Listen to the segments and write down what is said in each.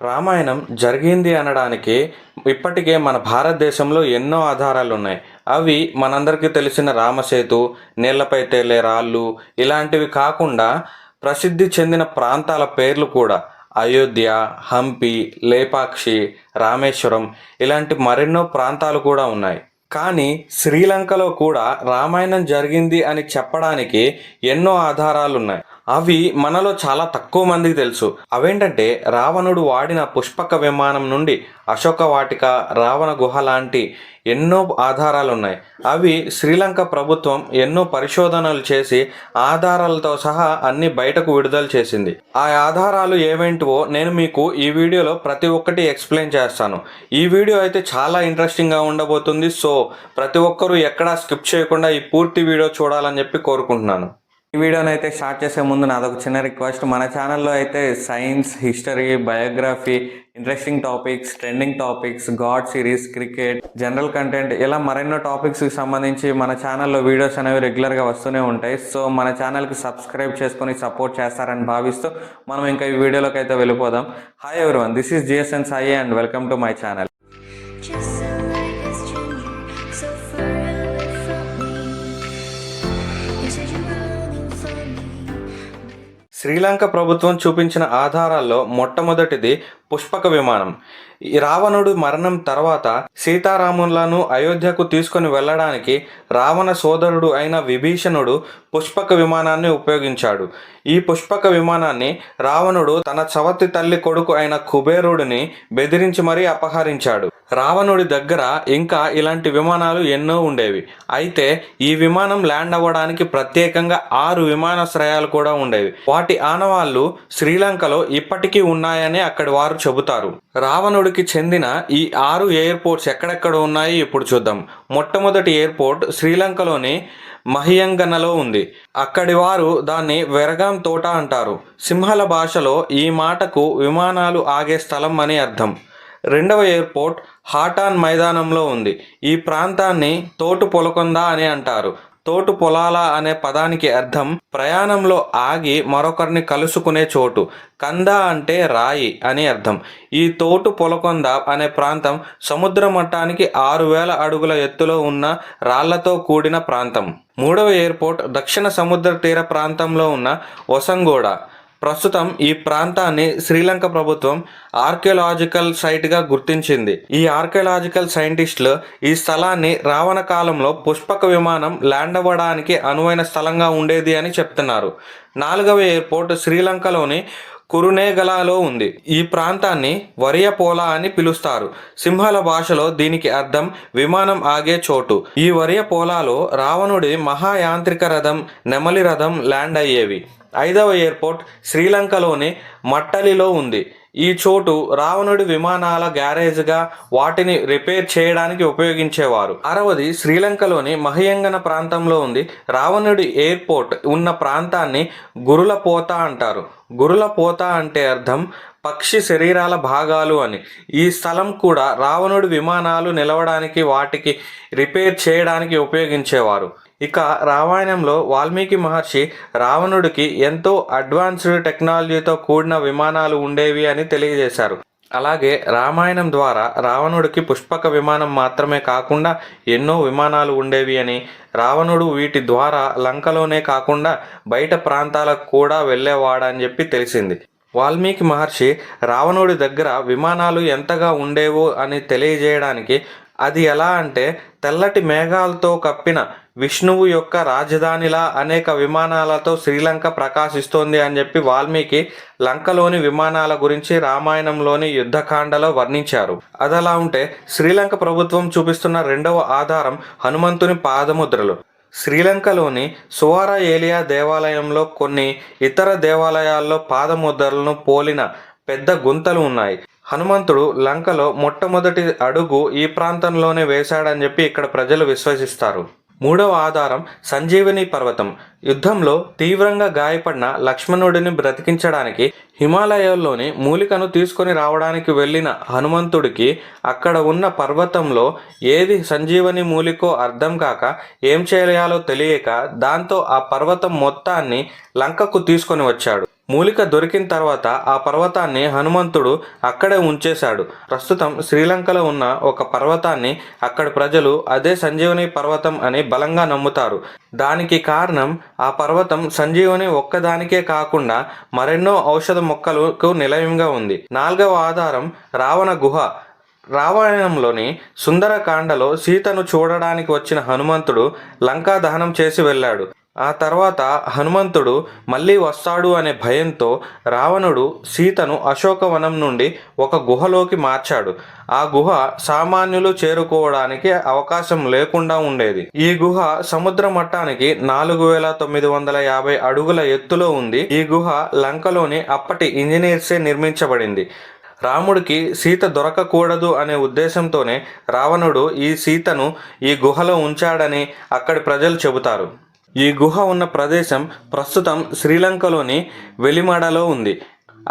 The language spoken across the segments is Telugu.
రామాయణం జరిగింది అనడానికి ఇప్పటికే మన భారతదేశంలో ఎన్నో ఆధారాలు ఉన్నాయి అవి మనందరికీ తెలిసిన రామసేతు నీళ్ళపై తేలే రాళ్ళు ఇలాంటివి కాకుండా ప్రసిద్ధి చెందిన ప్రాంతాల పేర్లు కూడా అయోధ్య హంపి లేపాక్షి రామేశ్వరం ఇలాంటి మరెన్నో ప్రాంతాలు కూడా ఉన్నాయి. కానీ శ్రీలంకలో కూడా రామాయణం జరిగింది అని చెప్పడానికి ఎన్నో ఆధారాలు ఉన్నాయి అవి మనలో చాలా తక్కువ మందికి తెలుసు. అవేంటంటే రావణుడు వాడిన పుష్పక విమానం నుండి అశోక వాటిక రావణ గుహ లాంటి ఎన్నో ఆధారాలు ఉన్నాయి అవి శ్రీలంక ప్రభుత్వం ఎన్నో పరిశోధనలు చేసి ఆధారాలతో సహా అన్ని బయటకు విడుదల చేసింది. ఆ ఆధారాలు ఏవేంటివో నేను మీకు ఈ వీడియోలో ప్రతి ఒక్కటి ఎక్స్ప్లెయిన్ చేస్తాను. ఈ వీడియో అయితే చాలా ఇంట్రెస్టింగ్గా ఉండబోతుంది. సో ప్రతి ఒక్కరూ ఎక్కడా స్కిప్ చేయకుండా ఈ పూర్తి వీడియో చూడాలని చెప్పి కోరుకుంటున్నాను. ఈ వీడియోని అయితే స్టార్ట్ చేసే ముందు నాదొక చిన్న రిక్వెస్ట్. మన ఛానల్లో అయితే science history biography interesting topics trending topics god series cricket general content ఇలా మరెన్నో టాపిక్స్కి సంబంధించి మన ఛానల్లో వీడియోస్ అనేవి రెగ్యులర్గా వస్తూనే ఉంటాయి. సో మన ఛానల్కి సబ్స్క్రైబ్ చేసుకొని సపోర్ట్ చేస్తారని భావిస్తూ మనం ఇంకా ఈ వీడియోలోకి అయితే వెళ్ళిపోదాం. Hi everyone this is GSN Sai and welcome to my channel Sri Lanka ప్రభుత్వం చూపించిన ఆధారాల్లో మొట్టమొదటిది పుష్పక విమానం. రావణుడు మరణం తర్వాత సీతారాములను అయోధ్యకు తీసుకొని వెళ్ళడానికి రావణ సోదరుడు అయిన విభీషణుడు పుష్పక విమానాన్ని ఉపయోగించాడు. ఈ పుష్పక విమానాన్ని రావణుడు తన చవతి తల్లి కొడుకు అయిన కుబేరుడిని బెదిరించి మరీ అపహరించాడు. రావణుడి దగ్గర ఇంకా ఇలాంటి విమానాలు ఎన్నో ఉండేవి. అయితే ఈ విమానం ల్యాండ్ అవ్వడానికి ప్రత్యేకంగా ఆరు విమానాశ్రయాలు కూడా ఉండేవి. వాటి ఆనవాళ్ళు శ్రీలంకలో ఇప్పటికీ ఉన్నాయని అక్కడి వారు చెబుతారు. రావణుడికి చెందిన ఈ ఆరు ఎయిర్పోర్ట్స్ ఎక్కడెక్కడ ఉన్నాయి ఇప్పుడు చూద్దాం. మొట్టమొదటి ఎయిర్పోర్ట్ శ్రీలంకలోని మహియంగనలో ఉంది. అక్కడి వారు దాన్ని వెరగాం తోట అంటారు. సింహల భాషలో ఈ మాటకు విమానాలు ఆగే స్థలం అని అర్థం. రెండవ ఎయిర్పోర్ట్ హాటాన్ మైదానంలో ఉంది. ఈ ప్రాంతాన్ని తోటు పొలకొంద అని అంటారు. తోటు పొలాల అనే పదానికి అర్థం ప్రయాణంలో ఆగి మరొకరిని కలుసుకునే చోటు. కంద అంటే రాయి అని అర్థం. ఈ తోటు పొలకొంద అనే ప్రాంతం సముద్ర మట్టానికి ఆరు వేల అడుగుల ఎత్తులో ఉన్న రాళ్ళతో కూడిన ప్రాంతం. మూడవ ఎయిర్పోర్ట్ దక్షిణ సముద్ర తీర ప్రాంతంలో ఉన్న వసంగోడ ప్రస్తుతం ఈ ప్రాంతాన్ని శ్రీలంక ప్రభుత్వం ఆర్కియలాజికల్ సైట్గా గుర్తించింది. ఈ ఆర్కియలాజికల్ సైంటిస్టులు ఈ స్థలాన్ని రావణ కాలంలో పుష్పక విమానం ల్యాండ్ అవ్వడానికి అనువైన స్థలంగా ఉండేది అని చెప్తున్నారు. నాలుగవ ఎయిర్పోర్ట్ శ్రీలంకలోని కురునేగలాలో ఉంది. ఈ ప్రాంతాన్ని వరియపోలా అని పిలుస్తారు. సింహల భాషలో దీనికి అర్థం విమానం ఆగే చోటు. ఈ వరియపోలాలో రావణుడి మహాయాంత్రిక రథం నెమలి రథం ల్యాండ్ అయ్యేవి. ఐదవ ఎయిర్పోర్ట్ శ్రీలంకలోని మట్టలిలో ఉంది. ఈ చోటు రావణుడి విమానాల గ్యారేజ్గా వాటిని రిపేర్ చేయడానికి ఉపయోగించేవారు. అరవది శ్రీలంకలోని మహియంగన ప్రాంతంలో ఉంది. రావణుడి ఎయిర్పోర్ట్ ఉన్న ప్రాంతాన్ని గురుల పోత అంటారు. గురుల పోత అంటే అర్థం పక్షి శరీరాల భాగాలు అని. ఈ స్థలం కూడా రావణుడి విమానాలు నిలవడానికి వాటికి రిపేర్ చేయడానికి ఉపయోగించేవారు. ఇక రామాయణంలో వాల్మీకి మహర్షి రావణుడికి ఎంతో అడ్వాన్స్డ్ టెక్నాలజీతో కూడిన విమానాలు ఉండేవి అని తెలియజేశారు. అలాగే రామాయణం ద్వారా రావణుడికి పుష్పక విమానం మాత్రమే కాకుండా ఎన్నో విమానాలు ఉండేవి అని రావణుడు వీటి ద్వారా లంకలోనే కాకుండా బయట ప్రాంతాలకు కూడా వెళ్ళేవాడని చెప్పి తెలిసింది. వాల్మీకి మహర్షి రావణుడి దగ్గర విమానాలు ఎంతగా ఉండేవో అని తెలియజేయడానికి అది ఎలా అంటే తెల్లటి మేఘాలతో కప్పిన విష్ణువు యొక్క రాజధానిలా అనేక విమానాలతో శ్రీలంక ప్రకాశిస్తోంది అని చెప్పి వాల్మీకి లంకలోని విమానాల గురించి రామాయణంలోని యుద్ధకాండలో వర్ణించారు. అదలా ఉంటే శ్రీలంక ప్రభుత్వం చూపిస్తున్న రెండవ ఆధారం హనుమంతుని పాదముద్రలు. శ్రీలంకలోని సువార ఏలియా దేవాలయంలో కొన్ని ఇతర దేవాలయాల్లో పాదముద్రలను పోలిన పెద్ద గుంతలు ఉన్నాయి. హనుమంతుడు లంకలో మొట్టమొదటి అడుగు ఈ ప్రాంతంలోనే వేశాడని చెప్పి ఇక్కడ ప్రజలు విశ్వసిస్తారు. మూడవ ఆధారం సంజీవని పర్వతం. యుద్ధంలో తీవ్రంగా గాయపడిన లక్ష్మణుడిని బ్రతికించడానికి హిమాలయాల్లోని మూలికను తీసుకొని రావడానికి వెళ్ళిన హనుమంతుడికి అక్కడ ఉన్న పర్వతంలో ఏది సంజీవని మూలికో అర్థం కాక ఏం చేయాలో తెలియక దాంతో ఆ పర్వతం మొత్తాన్ని లంకకు తీసుకొని వచ్చాడు. మూలిక దొరికిన తర్వాత ఆ పర్వతాన్ని హనుమంతుడు అక్కడే ఉంచేశాడు. ప్రస్తుతం శ్రీలంకలో ఉన్న ఒక పర్వతాన్ని అక్కడ ప్రజలు అదే సంజీవని పర్వతం అని బలంగా నమ్ముతారు. దానికి కారణం ఆ పర్వతం సంజీవని ఒక్కదానికే కాకుండా మరెన్నో ఔషధ మొక్కలకు నిలయంగా ఉంది. నాలుగవ ఆధారం రావణ గుహ. రామాయణంలోని సుందరకాండలో సీతను చూడడానికి వచ్చిన హనుమంతుడు లంకా దహనం చేసి వెళ్ళాడు. ఆ తర్వాత హనుమంతుడు మళ్ళీ వస్తాడు అనే భయంతో రావణుడు సీతను అశోకవనం నుండి ఒక గుహలోకి మార్చాడు. ఆ గుహ సామాన్యులు చేరుకోవడానికి అవకాశం లేకుండా ఉండేది. ఈ గుహ సముద్ర మట్టానికి నాలుగు వేల తొమ్మిది వందల యాభై అడుగుల ఎత్తులో ఉంది. ఈ గుహ లంకలోని అప్పటి ఇంజనీర్సే నిర్మించబడింది. రాముడికి సీత దొరకకూడదు అనే ఉద్దేశంతోనే రావణుడు ఈ సీతను ఈ గుహలో ఉంచాడని అక్కడి ప్రజలు చెబుతారు. ఈ గుహ ఉన్న ప్రదేశం ప్రస్తుతం శ్రీలంకలోని వెలిమడలో ఉంది.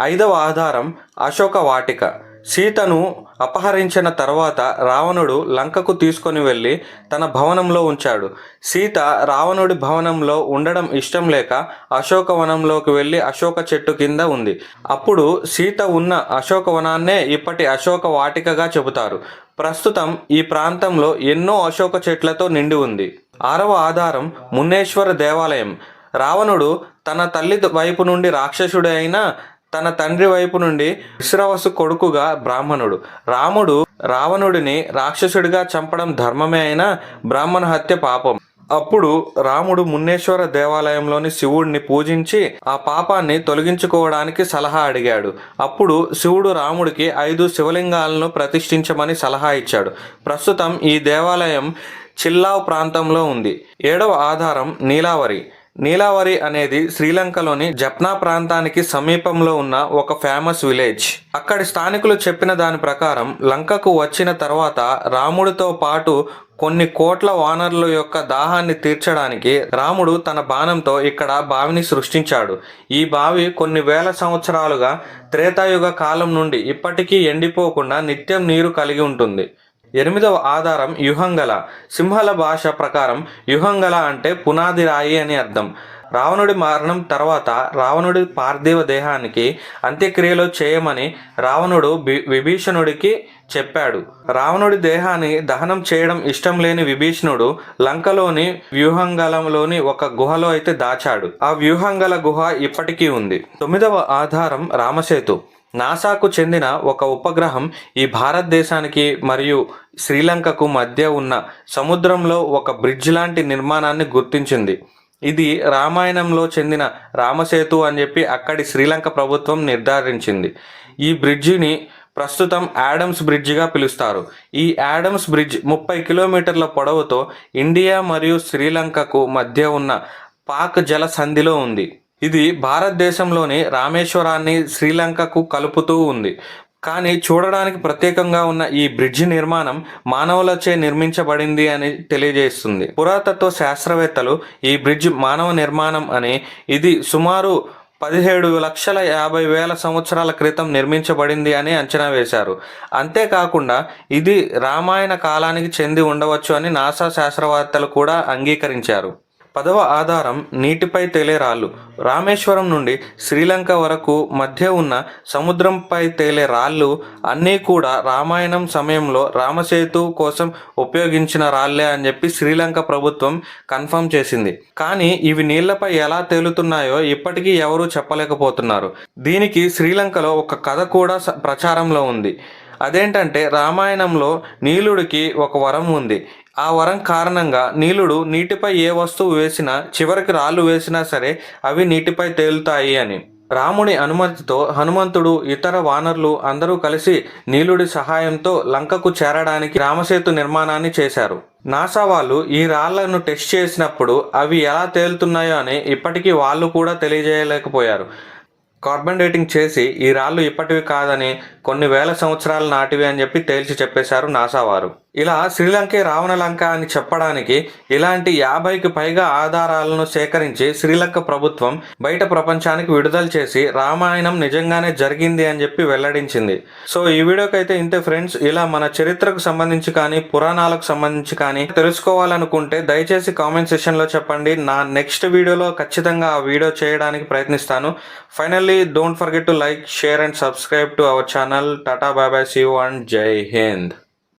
ఐదవ ఆధారం అశోక వాటిక. సీతను అపహరించిన తర్వాత రావణుడు లంకకు తీసుకొని వెళ్ళి తన భవనంలో ఉంచాడు. సీత రావణుడి భవనంలో ఉండడం ఇష్టం లేక అశోకవనంలోకి వెళ్ళి అశోక చెట్టు కింద ఉంది. అప్పుడు సీత ఉన్న అశోకవనాన్నే ఇప్పటి అశోక వాటికగా చెబుతారు. ప్రస్తుతం ఈ ప్రాంతంలో ఎన్నో అశోక చెట్లతో నిండి ఉంది. ఆరవ ఆధారం మున్నేశ్వర దేవాలయం. రావణుడు తన తల్లి వైపు నుండి రాక్షసుడే అయినా తన తండ్రి వైపు నుండి విశ్రవసు కొడుకుగా బ్రాహ్మణుడు. రాముడు రావణుడిని రాక్షసుడిగా చంపడం ధర్మమే అయినా బ్రాహ్మణ హత్య పాపం. అప్పుడు రాముడు మున్నేశ్వర దేవాలయంలోని శివుడిని పూజించి ఆ పాపాన్ని తొలగించుకోవడానికి సలహా అడిగాడు. అప్పుడు శివుడు రాముడికి ఐదు శివలింగాలను ప్రతిష్ఠించమని సలహా ఇచ్చాడు. ప్రస్తుతం ఈ దేవాలయం చిల్లావ్ ప్రాంతంలో ఉంది. ఏడవ ఆధారం నీలావరి. నీలావరి అనేది శ్రీలంకలోని జప్నా ప్రాంతానికి సమీపంలో ఉన్న ఒక ఫేమస్ విలేజ్. అక్కడి స్థానికులు చెప్పిన దాని ప్రకారం లంకకు వచ్చిన తర్వాత రాముడితో పాటు కొన్ని కోట్ల వానరుల యొక్క దాహాన్ని తీర్చడానికి రాముడు తన బాణంతో ఇక్కడ బావిని సృష్టించాడు. ఈ బావి కొన్ని వేల సంవత్సరాలుగా త్రేతాయుగ కాలం నుండి ఇప్పటికీ ఎండిపోకుండా నిత్యం నీరు కలిగి ఉంటుంది. ఎనిమిదవ ఆధారం యుహంగల సింహల భాష ప్రకారం యుహంగల అంటే పునాది రాయి అని అర్థం. రావణుడి మరణం తర్వాత రావణుడి పార్థివ దేహానికి అంత్యక్రియలు చేయమని రావణుడు విభీషణుడికి చెప్పాడు. రావణుడి దేహాన్ని దహనం చేయడం ఇష్టం లేని విభీషణుడు లంకలోని వ్యూహంగలంలోని ఒక గుహలో అయితే దాచాడు. ఆ వ్యూహంగల గుహ ఇప్పటికీ ఉంది. తొమ్మిదవ ఆధారం రామసేతు. నాసాకు చెందిన ఒక ఉపగ్రహం ఈ భారతదేశానికి మరియు శ్రీలంకకు మధ్య ఉన్న సముద్రంలో ఒక బ్రిడ్జ్ లాంటి నిర్మాణాన్ని గుర్తించింది. ఇది రామాయణంలో చెందిన రామసేతు అని చెప్పి అక్కడి శ్రీలంక ప్రభుత్వం నిర్ధారించింది. ఈ బ్రిడ్జిని ప్రస్తుతం యాడమ్స్ బ్రిడ్జిగా పిలుస్తారు. ఈ యాడమ్స్ బ్రిడ్జ్ ముప్పై కిలోమీటర్ల పొడవుతో ఇండియా మరియు శ్రీలంకకు మధ్య ఉన్న పాక్ జల సంధిలో ఉంది. ఇది భారతదేశంలోని రామేశ్వరాన్ని శ్రీలంకకు కలుపుతూ ఉంది. కానీ చూడడానికి ప్రత్యేకంగా ఉన్న ఈ బ్రిడ్జి నిర్మాణం మానవులచే నిర్మించబడింది అని తెలియజేస్తుంది. పురాతత్వ శాస్త్రవేత్తలు ఈ బ్రిడ్జ్ మానవ నిర్మాణం అని ఇది సుమారు పదిహేడు లక్షల యాభై వేల సంవత్సరాల క్రితం నిర్మించబడింది అని అంచనా వేశారు. అంతేకాకుండా ఇది రామాయణ కాలానికి చెంది ఉండవచ్చు అని నాసా శాస్త్రవేత్తలు కూడా అంగీకరించారు. పదవ ఆధారం నీటిపై తేలే రాళ్ళు. రామేశ్వరం నుండి శ్రీలంక వరకు మధ్య ఉన్న సముద్రంపై తేలే రాళ్ళు అన్నీ కూడా రామాయణం సమయంలో రామసేతు కోసం ఉపయోగించిన రాళ్ళే అని చెప్పి శ్రీలంక ప్రభుత్వం కన్ఫర్మ్ చేసింది. కానీ ఇవి నీళ్ళపై ఎలా తేలుతున్నాయో ఇప్పటికీ ఎవరూ చెప్పలేకపోతున్నారు. దీనికి శ్రీలంకలో ఒక కథ కూడా ప్రచారంలో ఉంది. అదేంటంటే రామాయణంలో నీలుడికి ఒక వరం ఉంది. ఆ వరం కారణంగా నీలుడు నీటిపై ఏ వస్తువు వేసినా చివరికి రాళ్ళు వేసినా సరే అవి నీటిపై తేలుతాయి అని. రాముని అనుమతితో హనుమంతుడు ఇతర వానరులు అందరూ కలిసి నీలుడి సహాయంతో లంకకు చేరడానికి రామసేతు నిర్మాణాన్ని చేశారు. నాసా వాళ్ళు ఈ రాళ్ళను టెస్ట్ చేసినప్పుడు అవి ఎలా తేలుతున్నాయో అని ఇప్పటికీ వాళ్ళు కూడా తెలియజేయలేకపోయారు. కార్బన్ డేటింగ్ చేసి ఈ రాళ్ళు ఇప్పటివి కాదని కొన్ని వేల సంవత్సరాల నాటివి అని చెప్పి తేల్చి చెప్పేశారు నాసా వారు. ఇలా శ్రీలంకే రావణలంక అని చెప్పడానికి ఇలాంటి యాభైకి పైగా ఆధారాలను సేకరించి శ్రీలంక ప్రభుత్వం బయట ప్రపంచానికి విడుదల చేసి రామాయణం నిజంగానే జరిగింది అని చెప్పి వెల్లడించింది. సో ఈ వీడియోకి అయితే ఇంతే ఫ్రెండ్స్. ఇలా మన చరిత్రకు సంబంధించి కానీ పురాణాలకు సంబంధించి కానీ తెలుసుకోవాలనుకుంటే దయచేసి కామెంట్ సెషన్లో చెప్పండి. నా నెక్స్ట్ వీడియోలో ఖచ్చితంగా ఆ వీడియో చేయడానికి ప్రయత్నిస్తాను. Finally don't forget to like share and subscribe to our channel tata బాబాయ్ సీ అండ్ జై హింద్